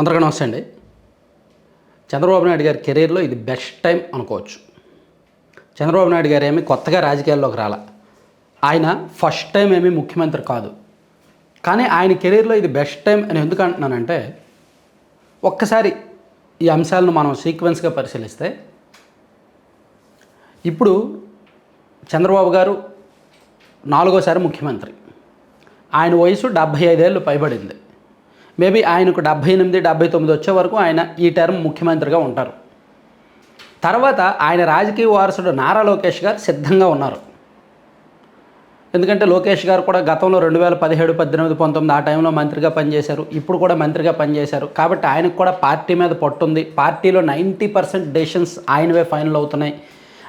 అందరికీ నమస్తే అండి. చంద్రబాబు నాయుడు గారి కెరీర్లో ఇది బెస్ట్ టైం అనుకోవచ్చు. చంద్రబాబు నాయుడు గారు ఏమి కొత్తగా రాజకీయాల్లోకి రాల. ఆయన ఫస్ట్ టైం ఏమీ ముఖ్యమంత్రి కాదు. కానీ ఆయన కెరీర్లో ఇది బెస్ట్ టైం అని ఎందుకు అంటున్నానంటే ఒక్కసారి ఈ అంశాలను మనం సీక్వెన్స్గా పరిశీలిస్తే ఇప్పుడు చంద్రబాబు గారు నాలుగోసారి ముఖ్యమంత్రి. ఆయన వయసు డెబ్భై ఐదేళ్ళు పైబడింది. మేబీ ఆయనకు డెబ్బై ఎనిమిది డెబ్బై తొమ్మిది వచ్చే వరకు ఆయన ఈ టర్మ్ ముఖ్యమంత్రిగా ఉంటారు. తర్వాత ఆయన రాజకీయ వారసుడు నారా లోకేష్ గారు సిద్ధంగా ఉన్నారు. ఎందుకంటే లోకేష్ గారు కూడా గతంలో రెండు వేల పదిహేడు పద్దెనిమిది పంతొమ్మిది ఆ టైంలో మంత్రిగా పనిచేశారు. ఇప్పుడు కూడా మంత్రిగా పనిచేశారు. కాబట్టి ఆయనకు కూడా పార్టీ మీద పట్టుంది. పార్టీలో నైంటీ పర్సెంట్ డెసిషన్స్ ఆయనవే ఫైనల్ అవుతున్నాయి.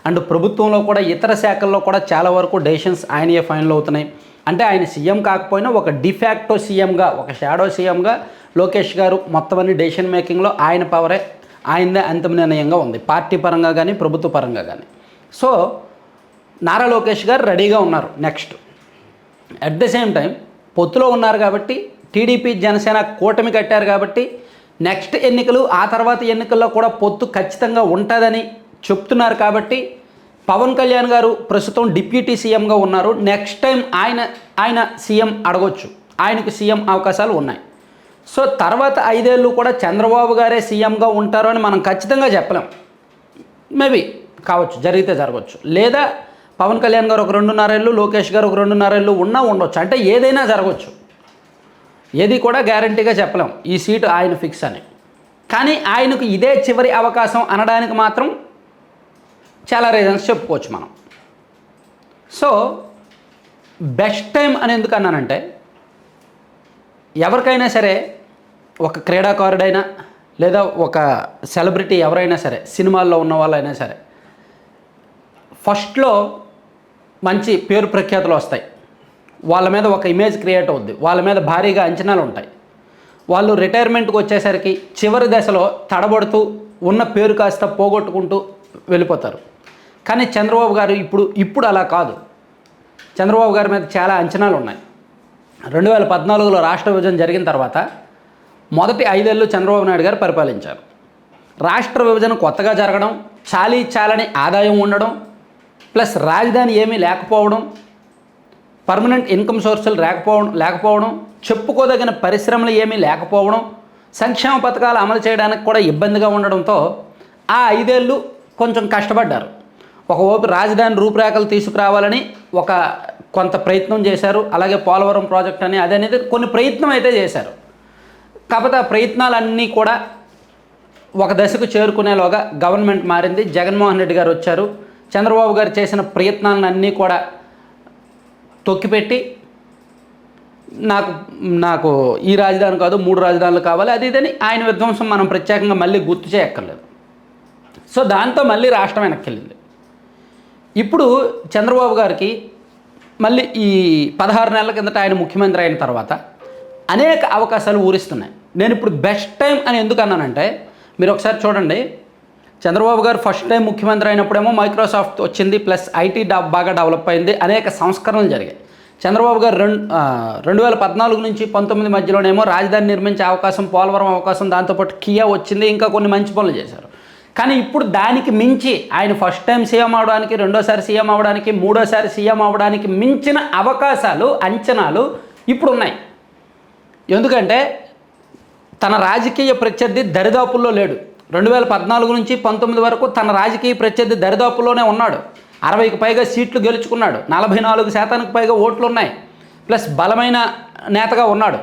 అండ్ ప్రభుత్వంలో కూడా ఇతర శాఖల్లో కూడా చాలా వరకు డెసిషన్స్ ఆయనయే ఫైనల్ అవుతున్నాయి. అంటే ఆయన సీఎం కాకపోయినా ఒక డిఫాక్టో సీఎంగా ఒక షాడో సీఎంగా లోకేష్ గారు మొత్తం అన్ని డెసిషన్ మేకింగ్లో ఆయన పవరే ఆయనదే అంతిమ నిర్ణయంగా ఉంది. పార్టీ పరంగా కానీ ప్రభుత్వ పరంగా కానీ సో నారా లోకేష్ గారు రెడీగా ఉన్నారు next at the same time పొత్తులో ఉన్నారు కాబట్టి టీడీపీ జనసేన కూటమి కట్టారు కాబట్టి నెక్స్ట్ ఎన్నికలు ఆ తర్వాత ఎన్నికల్లో కూడా పొత్తు ఖచ్చితంగా ఉంటుందని చెప్తున్నారు కాబట్టి పవన్ కళ్యాణ్ గారు ప్రస్తుతం డిప్యూటీ సీఎంగా ఉన్నారు. నెక్స్ట్ టైం ఆయన ఆయన సీఎం అడగొచ్చు. ఆయనకు సీఎం అవకాశాలు ఉన్నాయి. సో తర్వాత ఐదేళ్ళు కూడా చంద్రబాబు గారే సీఎంగా ఉంటారు అని మనం ఖచ్చితంగా చెప్పలేం. మేబీ కావచ్చు జరిగితే జరగవచ్చు లేదా పవన్ కళ్యాణ్ గారు ఒక రెండున్నరేళ్ళు లోకేష్ గారు ఒక రెండున్నరేళ్ళు ఉన్నా ఉండొచ్చు. అంటే ఏదైనా జరగవచ్చు ఏది కూడా గ్యారంటీగా చెప్పలేం. ఈ సీటు ఆయన ఫిక్స్ అని. కానీ ఆయనకు ఇదే చివరి అవకాశం అనడానికి మాత్రం చాలా రీజన్స్ చెప్పుకోవచ్చు మనం. సో బెస్ట్ టైం అని ఎందుకు అన్నానంటే ఎవరికైనా సరే ఒక క్రీడాకారుడైనా లేదా ఒక సెలబ్రిటీ ఎవరైనా సరే సినిమాల్లో ఉన్న వాళ్ళైనా సరే ఫస్ట్లో మంచి పేరు ప్రఖ్యాతులు వస్తాయి. వాళ్ళ మీద ఒక ఇమేజ్ క్రియేట్ అవుద్ది. వాళ్ళ మీద భారీగా అంచనాలు ఉంటాయి. వాళ్ళు రిటైర్మెంట్కి వచ్చేసరికి చివరి దశలో తడబడుతూ ఉన్న పేరు కాస్త పోగొట్టుకుంటూ వెళ్ళిపోతారు. కానీ చంద్రబాబు గారు ఇప్పుడు ఇప్పుడు అలా కాదు. చంద్రబాబు గారి మీద చాలా అంచనాలు ఉన్నాయి. రెండు వేల పద్నాలుగులో రాష్ట్ర విభజన జరిగిన తర్వాత మొదటి ఐదేళ్ళు చంద్రబాబు నాయుడు గారు పరిపాలించారు. రాష్ట్ర విభజన కొత్తగా జరగడం చాలీ చాలని ఆదాయం ఉండడం ప్లస్ రాజధాని ఏమీ లేకపోవడం పర్మనెంట్ ఇన్కమ్ సోర్సులు లేకపోవడం లేకపోవడం చెప్పుకోదగిన పరిశ్రమలు ఏమీ లేకపోవడం సంక్షేమ పథకాలు అమలు చేయడానికి కూడా ఇబ్బందిగా ఉండడంతో ఆ ఐదేళ్ళు కొంచెం కష్టపడ్డారు. ఒక ఓపి రాజధాని రూపురేఖలు తీసుకురావాలని ఒక కొంత ప్రయత్నం చేశారు. అలాగే పోలవరం ప్రాజెక్ట్ అని అదనేది కొన్ని ప్రయత్నం అయితే చేశారు. కాకపోతే ఆ ప్రయత్నాలన్నీ కూడా ఒక దశకు చేరుకునేలోగా గవర్నమెంట్ మారింది. జగన్మోహన్ రెడ్డి గారు వచ్చారు. చంద్రబాబు గారు చేసిన ప్రయత్నాలన్నీ కూడా తొక్కిపెట్టి నాకు నాకు ఈ రాజధాని కాదు మూడు రాజధానులు కావాలి అది ఇదని ఆయన విధ్వంసం మనం ప్రత్యేకంగా మళ్ళీ గుర్తు చేయక్కర్లేదు. సో దాంతో మళ్ళీ రాష్ట్రం వెనక్కి వెళ్ళింది. ఇప్పుడు చంద్రబాబు గారికి మళ్ళీ ఈ పదహారు నెలల కిందట ఆయన ముఖ్యమంత్రి అయిన తర్వాత అనేక అవకాశాలు ఊరిస్తున్నాయి. నేను ఇప్పుడు బెస్ట్ టైం అని ఎందుకు అన్నానంటే మీరు ఒకసారి చూడండి. చంద్రబాబు గారు ఫస్ట్ టైం ముఖ్యమంత్రి అయినప్పుడేమో మైక్రోసాఫ్ట్ వచ్చింది ప్లస్ ఐటీ డా- బాగా డెవలప్ అయింది అనేక సంస్కరణలు జరిగాయి. చంద్రబాబు గారు రెండు రెండు వేల పద్నాలుగు నుంచి పంతొమ్మిది మధ్యలోనేమో రాజధాని నిర్మించే అవకాశం పోలవరం అవకాశం దాంతోపాటు కియా వచ్చింది ఇంకా కొన్ని మంచి పనులు చేశారు. కానీ ఇప్పుడు దానికి మించి ఆయన ఫస్ట్ టైం సీఎం అవడానికి రెండోసారి సీఎం అవడానికి మూడోసారి సీఎం అవడానికి మించిన అవకాశాలు అంచనాలు ఇప్పుడు ఉన్నాయి ఎందుకంటే తన రాజకీయ ప్రత్యర్థి దరిదాపుల్లో లేడు. రెండు వేల పద్నాలుగు నుంచి పంతొమ్మిది వరకు తన రాజకీయ ప్రత్యర్థి దరిదాపుల్లోనే ఉన్నాడు. అరవైకి పైగా సీట్లు గెలుచుకున్నాడు. నలభై నాలుగు శాతానికి పైగా ఓట్లు ఉన్నాయి ప్లస్ బలమైన నేతగా ఉన్నాడు.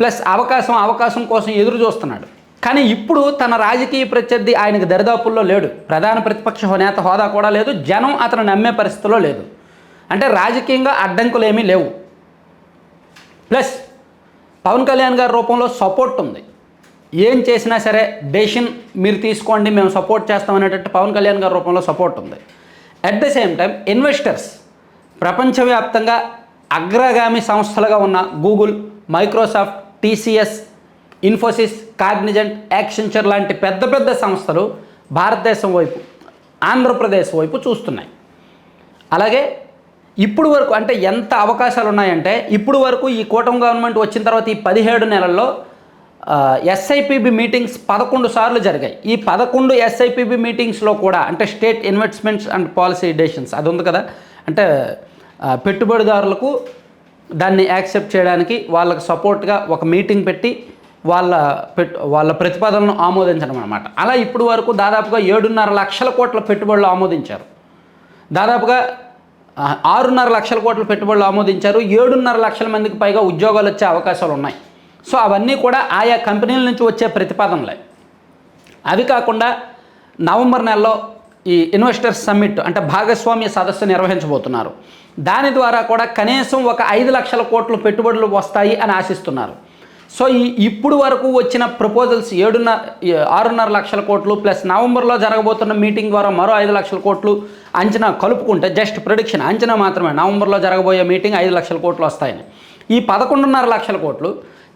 ప్లస్ అవకాశం అవకాశం కోసం ఎదురు చూస్తున్నాడు కానీ ఇప్పుడు తన రాజకీయ ప్రత్యర్థి ఆయనకు దరిదాపుల్లో లేడు. ప్రధాన ప్రతిపక్ష నేత హోదా కూడా లేదు. జనం అతను నమ్మే పరిస్థితిలో లేదు. అంటే రాజకీయంగా అడ్డంకులు ఏమీ లేవు. ప్లస్ పవన్ కళ్యాణ్ గారి రూపంలో సపోర్ట్ ఉంది. ఏం చేసినా సరే డెసిషన్ మీరు తీసుకోండి మేము సపోర్ట్ చేస్తాం అనేటట్టు పవన్ కళ్యాణ్ గారి రూపంలో సపోర్ట్ ఉంది. At the same time investors ప్రపంచవ్యాప్తంగా అగ్రగామి సంస్థలుగా ఉన్న Google Microsoft TCS Infosys Cognizant Accenture లాంటి పెద్ద పెద్ద సంస్థలు భారతదేశం వైపు ఆంధ్రప్రదేశ్ వైపు చూస్తున్నాయి. అలాగే ఇప్పుడు వరకు అంటే ఎంత అవకాశాలు ఉన్నాయంటే ఇప్పుడు వరకు ఈ కూటమి గవర్నమెంట్ వచ్చిన తర్వాత ఈ పదిహేడు నెలల్లో ఎస్ఐపిబి మీటింగ్స్ పదకొండు సార్లు జరిగాయి. ఈ పదకొండు ఎస్ఐపిబి మీటింగ్స్లో కూడా అంటే state investments and policy decisions అది ఉంది కదా? అంటే పెట్టుబడిదారులకు దాన్ని యాక్సెప్ట్ చేయడానికి వాళ్ళకి సపోర్ట్గా ఒక మీటింగ్ పెట్టి వాళ్ళ పెట్టు వాళ్ళ ప్రతిపాదనను ఆమోదించడం అనమాట అలా ఇప్పుడు వరకు దాదాపుగా ఏడున్నర లక్షల కోట్ల పెట్టుబడులు ఆమోదించారు. దాదాపుగా ఆరున్నర లక్షల కోట్ల పెట్టుబడులు ఆమోదించారు. ఏడున్నర లక్షల మందికి పైగా ఉద్యోగాలు వచ్చే అవకాశాలు ఉన్నాయి. సో అవన్నీ కూడా ఆయా కంపెనీల నుంచి వచ్చే ప్రతిపాదనలే. అవి కాకుండా నవంబర్ నెలలో ఈ ఇన్వెస్టర్స్ సమ్మిట్ అంటే భాగస్వామ్య సదస్సు నిర్వహించబోతున్నారు. దాని ద్వారా కూడా కనీసం ఒక ఐదు లక్షల కోట్ల పెట్టుబడులు వస్తాయి అని ఆశిస్తున్నారు. సో ఈ ఇప్పుడు వరకు వచ్చిన ప్రపోజల్స్ ఏడున్నర ఆరున్నర లక్షల కోట్లు ప్లస్ నవంబర్లో జరగబోతున్న మీటింగ్ ద్వారా మరో ఐదు లక్షల కోట్లు అంచనా కలుపుకుంటే జస్ట్ ప్రొడిక్షన్ అంచనా మాత్రమే నవంబర్లో జరగబోయే మీటింగ్ ఐదు లక్షల కోట్లు వస్తాయని. ఈ పదకొండున్నర లక్షల కోట్లు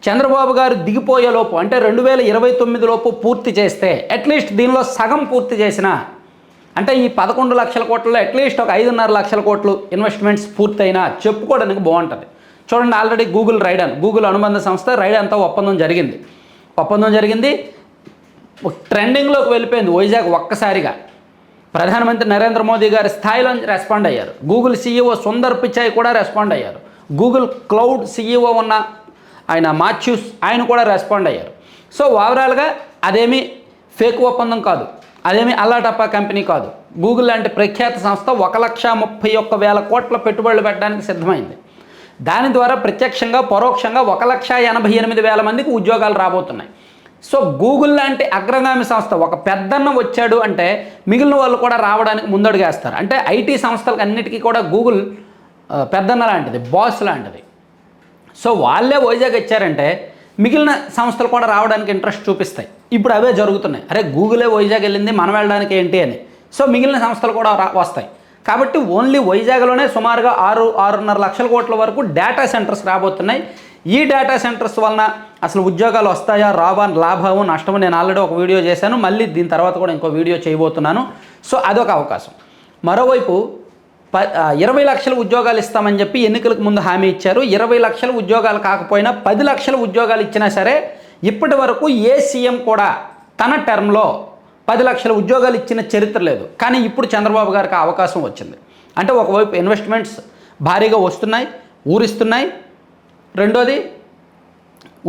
చంద్రబాబు గారు దిగిపోయే లోపు అంటే రెండు వేల ఇరవై తొమ్మిది లోపు పూర్తి చేస్తే అట్లీస్ట్ దీనిలో సగం పూర్తి చేసిన అంటే ఈ పదకొండు లక్షల కోట్లలో అట్లీస్ట్ ఒక ఐదున్నర లక్షల కోట్లు ఇన్వెస్ట్మెంట్స్ పూర్తయినా చెప్పుకోవడానికి బాగుంటుంది. చూడండి ఆల్రెడీ గూగుల్ రైడన్ గూగుల్ అనుబంధ సంస్థ రైడన్తో ఒప్పందం జరిగింది. ఒప్పందం జరిగింది. ట్రెండింగ్లోకి వెళ్ళిపోయింది వైజాగ్ ఒక్కసారిగా. ప్రధానమంత్రి నరేంద్ర మోదీ గారి స్థాయిలో రెస్పాండ్ అయ్యారు. గూగుల్ సీఈఓ సుందర్ పిచాయ్ కూడా రెస్పాండ్ అయ్యారు. గూగుల్ క్లౌడ్ సీఈఓ ఉన్న ఆయన మాథ్యూస్ ఆయన కూడా రెస్పాండ్ అయ్యారు. సో ఓవరాల్గా అదేమి ఫేక్ ఒప్పందం కాదు. అదేమి అల్లాటప్పా కంపెనీ కాదు. గూగుల్ లాంటి ప్రఖ్యాత సంస్థ ఒక లక్ష ముప్పై ఒక్క వేల కోట్ల పెట్టుబడులు పెట్టడానికి సిద్ధమైంది. దాని ద్వారా ప్రత్యక్షంగా పరోక్షంగా ఒక లక్ష ఎనభై ఎనిమిది వేల మందికి ఉద్యోగాలు రాబోతున్నాయి. సో గూగుల్ లాంటి అగ్రగామి సంస్థ ఒక పెద్దన్న వచ్చాడు అంటే మిగిలిన వాళ్ళు కూడా రావడానికి ముందడుగేస్తారు. అంటే ఐటీ సంస్థలకు అన్నిటికీ కూడా గూగుల్ పెద్దన్న లాంటిది బాస్ లాంటిది. సో వాళ్ళే వైజాగ్ ఇచ్చారంటే మిగిలిన సంస్థలు కూడా రావడానికి ఇంట్రెస్ట్ చూపిస్తాయి. ఇప్పుడు అవే జరుగుతున్నాయి. అరే గూగులే వైజాగ్ వెళ్ళింది మనం వెళ్ళడానికి ఏంటి అని. సో మిగిలిన సంస్థలు కూడా రా వస్తాయి. కాబట్టి ఓన్లీ వైజాగ్లోనే సుమారుగా ఆరు ఆరున్నర లక్షల కోట్ల వరకు డేటా సెంటర్స్ రాబోతున్నాయి. ఈ డేటా సెంటర్స్ వలన అసలు ఉద్యోగాలు వస్తాయా రావా లాభము నష్టము? నేను ఆల్రెడీ ఒక వీడియో చేశాను. మళ్ళీ దీని తర్వాత కూడా ఇంకో వీడియో చేయబోతున్నాను. సో అదొక అవకాశం. మరోవైపు ప ఇరవై లక్షల ఉద్యోగాలు ఇస్తామని చెప్పి ఎన్నికలకు ముందు హామీ ఇచ్చారు. ఇరవై లక్షల ఉద్యోగాలు కాకపోయినా పది లక్షల ఉద్యోగాలు ఇచ్చినా సరే ఇప్పటి వరకు ఏ సీఎం కూడా తన టర్మ్లో పది లక్షల ఉద్యోగాలు ఇచ్చిన చరిత్ర లేదు. కానీ ఇప్పుడు చంద్రబాబు గారికి అవకాశం వచ్చింది. అంటే ఒకవైపు ఇన్వెస్ట్మెంట్స్ భారీగా వస్తున్నాయి ఊరిస్తున్నాయి. రెండోది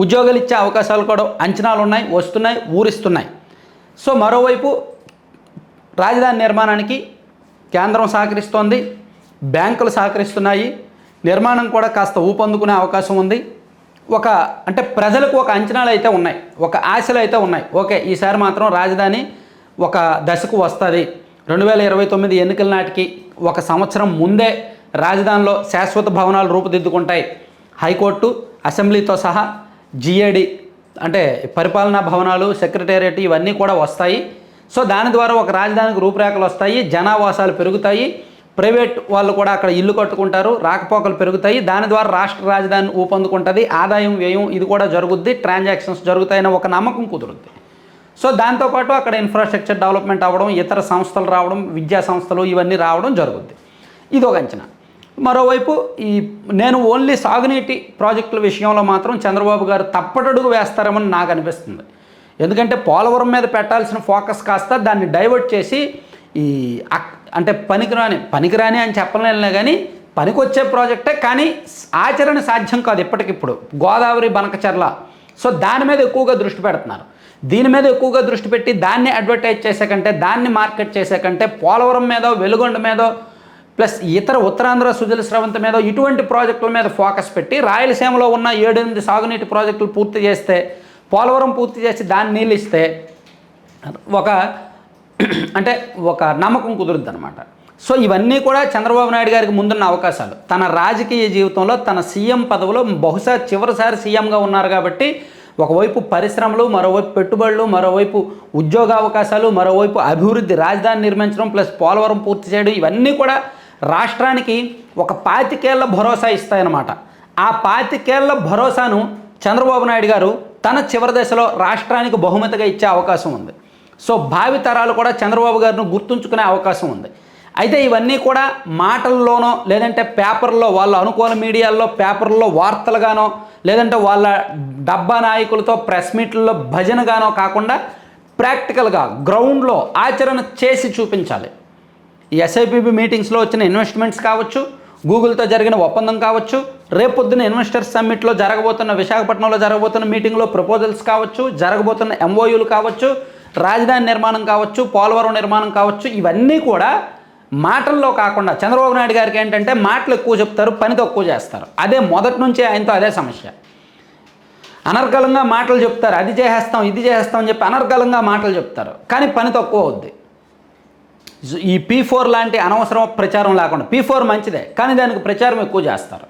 ఉద్యోగాలు ఇచ్చే అవకాశాలు కూడా అంచనాలు ఉన్నాయి వస్తున్నాయి ఊరిస్తున్నాయి. సో మరోవైపు రాజధాని నిర్మాణానికి కేంద్రం సహకరిస్తోంది బ్యాంకులు సహకరిస్తున్నాయి నిర్మాణం కూడా కాస్త ఊపందుకునే అవకాశం ఉంది. ఒక అంటే ప్రజలకు ఒక అంచనాలు అయితే ఉన్నాయి ఒక ఆశలు అయితే ఉన్నాయి. ఓకే ఈసారి మాత్రం రాజధాని ఒక దశకు వస్తుంది. రెండు వేల ఇరవై తొమ్మిది ఎన్నికల నాటికి ఒక సంవత్సరం ముందే రాజధానిలో శాశ్వత భవనాలు రూపుదిద్దుకుంటాయి. హైకోర్టు అసెంబ్లీతో సహా జిఏడి అంటే పరిపాలనా భవనాలు సెక్రటేరియట్ ఇవన్నీ కూడా వస్తాయి. సో దాని ద్వారా ఒక రాజధానికి రూపురేఖలు వస్తాయి జనావాసాలు పెరుగుతాయి. ప్రైవేట్ వాళ్ళు కూడా అక్కడ ఇల్లు కట్టుకుంటారు రాకపోకలు పెరుగుతాయి. దాని ద్వారా రాష్ట్ర రాజధాని ఊపందుకుంటుంది. ఆదాయం వ్యయం ఇది కూడా జరుగుద్ది. ట్రాన్సాక్షన్స్ జరుగుతాయని ఒక నమ్మకం కుదురుద్ది. సో దాంతోపాటు అక్కడ ఇన్ఫ్రాస్ట్రక్చర్ డెవలప్మెంట్ అవ్వడం ఇతర సంస్థలు రావడం విద్యా సంస్థలు ఇవన్నీ రావడం జరుగుద్ది. ఇది ఒక అంచనా. మరోవైపు ఈ నేను ఓన్లీ సాగునీటి ప్రాజెక్టుల విషయంలో మాత్రం చంద్రబాబు గారు తప్పటడుగు వేస్తారేమని నాకు అనిపిస్తుంది. ఎందుకంటే పోలవరం మీద పెట్టాల్సిన ఫోకస్ కాస్త దాన్ని డైవర్ట్ చేసి ఈ అంటే పనికిరాని పనికిరాని అని చెప్పలేను కానీ పనికొచ్చే ప్రాజెక్టే కానీ ఆచరణ సాధ్యం కాదు ఇప్పటికిప్పుడు. గోదావరి బనకచర్ల. సో దాని మీద ఎక్కువగా దృష్టి పెడుతున్నారు. దీని మీద ఎక్కువగా దృష్టి పెట్టి దాన్ని అడ్వర్టైజ్ చేసే కంటే దాన్ని మార్కెట్ చేసే కంటే పోలవరం మీదో వెలుగొండ మీదో ప్లస్ ఇతర ఉత్తరాంధ్ర సుజల స్రవంత మీద ఇటువంటి ప్రాజెక్టుల మీద ఫోకస్ పెట్టి రాయలసీమలో ఉన్న ఏడెనిమిది సాగునీటి ప్రాజెక్టులు పూర్తి చేస్తే పోలవరం పూర్తి చేసి దాన్ని నీళ్ళు ఇస్తే ఒక అంటే ఒక నమ్మకం కుదురుద్ది అనమాట సో ఇవన్నీ కూడా చంద్రబాబు నాయుడు గారికి ముందున్న అవకాశాలు. తన రాజకీయ జీవితంలో తన సీఎం పదవిలో బహుశా చివరిసారి సీఎంగా ఉన్నారు కాబట్టి ఒకవైపు పరిశ్రమలు మరోవైపు పెట్టుబడులు మరోవైపు ఉద్యోగ అవకాశాలు మరోవైపు అభివృద్ధి రాజధాని నిర్మించడం ప్లస్ పోలవరం పూర్తి చేయడం ఇవన్నీ కూడా రాష్ట్రానికి ఒక పాతికేళ్ళ భరోసా ఇస్తాయన్నమాట. ఆ పాతికేళ్ళ భరోసాను చంద్రబాబు నాయుడు గారు తన చివరి దశలో రాష్ట్రానికి బహుమతిగా ఇచ్చే అవకాశం ఉంది. సో భావి తరాలు కూడా చంద్రబాబు గారిని గుర్తుంచుకునే అవకాశం ఉంది. అయితే ఇవన్నీ కూడా మాటల్లోనో లేదంటే పేపర్లో వాళ్ళ అనుకూల మీడియాల్లో పేపర్లో వార్తలుగానో లేదంటే వాళ్ళ డబ్బా నాయకులతో ప్రెస్ మీట్లలో భజనగానో కాకుండా ప్రాక్టికల్గా గ్రౌండ్లో ఆచరణ చేసి చూపించాలి. ఈ ఎస్ఐపిబి మీటింగ్స్లో వచ్చిన ఇన్వెస్ట్మెంట్స్ కావచ్చు గూగుల్తో జరిగిన ఒప్పందం కావచ్చు రేపొద్దున ఇన్వెస్టర్స్ సమ్మిట్లో జరగబోతున్న విశాఖపట్నంలో జరగబోతున్న మీటింగ్లో ప్రపోజల్స్ కావచ్చు జరగబోతున్న ఎంఓయూలు కావచ్చు రాజధాని నిర్మాణం కావచ్చు పోలవరం నిర్మాణం కావచ్చు ఇవన్నీ కూడా మాటల్లో కాకుండా చంద్రబాబు నాయుడు గారికి ఏంటంటే మాటలు ఎక్కువ చెప్తారు పని తక్కువ చేస్తారు. అదే మొదటి నుంచే ఆయనతో అదే సమస్య. అనర్గళంగా మాటలు చెప్తారు అది చేసేస్తాం ఇది చేసేస్తాం అని చెప్పి అనర్గళంగా మాటలు చెప్తారు. కానీ పని తక్కువ అవుద్ది. ఈ పీ ఫోర్ లాంటి అనవసరం ప్రచారం లేకుండా పీ ఫోర్ మంచిదే కానీ దానికి ప్రచారం ఎక్కువ చేస్తారు.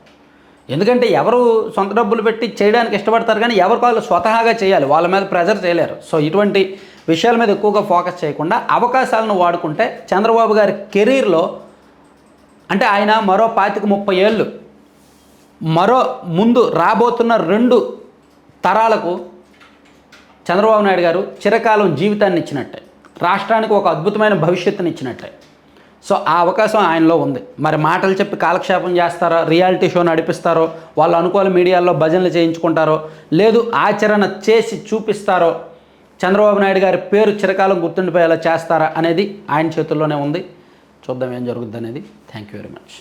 ఎందుకంటే ఎవరు సొంత డబ్బులు పెట్టి చేయడానికి ఇష్టపడతారు కానీ ఎవరు వాళ్ళు స్వతహాగా చేయాలి వాళ్ళ మీద ప్రెజర్ చేయలేరు. సో ఇటువంటి విషయాల మీద ఎక్కువగా ఫోకస్ చేయకుండా అవకాశాలను వాడుకుంటే చంద్రబాబు గారి కెరీర్లో అంటే ఆయన మరో పాతిక ముప్పై ఏళ్ళు మరో ముందు రాబోతున్న రెండు తరాలకు చంద్రబాబు నాయుడు గారు చిరకాలం జీవితాన్ని ఇచ్చినట్టే రాష్ట్రానికి ఒక అద్భుతమైన భవిష్యత్తుని ఇచ్చినట్టే. సో ఆ అవకాశం ఆయనలో ఉంది. మరి మాటలు చెప్పి కాలక్షేపం చేస్తారో రియాలిటీ షో నడిపిస్తారో వాళ్ళు అనుకూల మీడియాల్లో భజనలు చేయించుకుంటారో లేదు ఆచరణ చేసి చూపిస్తారో చంద్రబాబు నాయుడు గారి పేరు చిరకాలం గుర్తుండిపోయేలా చేస్తారా అనేది ఆయన చేతుల్లోనే ఉంది. చూద్దాం ఏం జరుగుద్ది అనేది. Thank you very much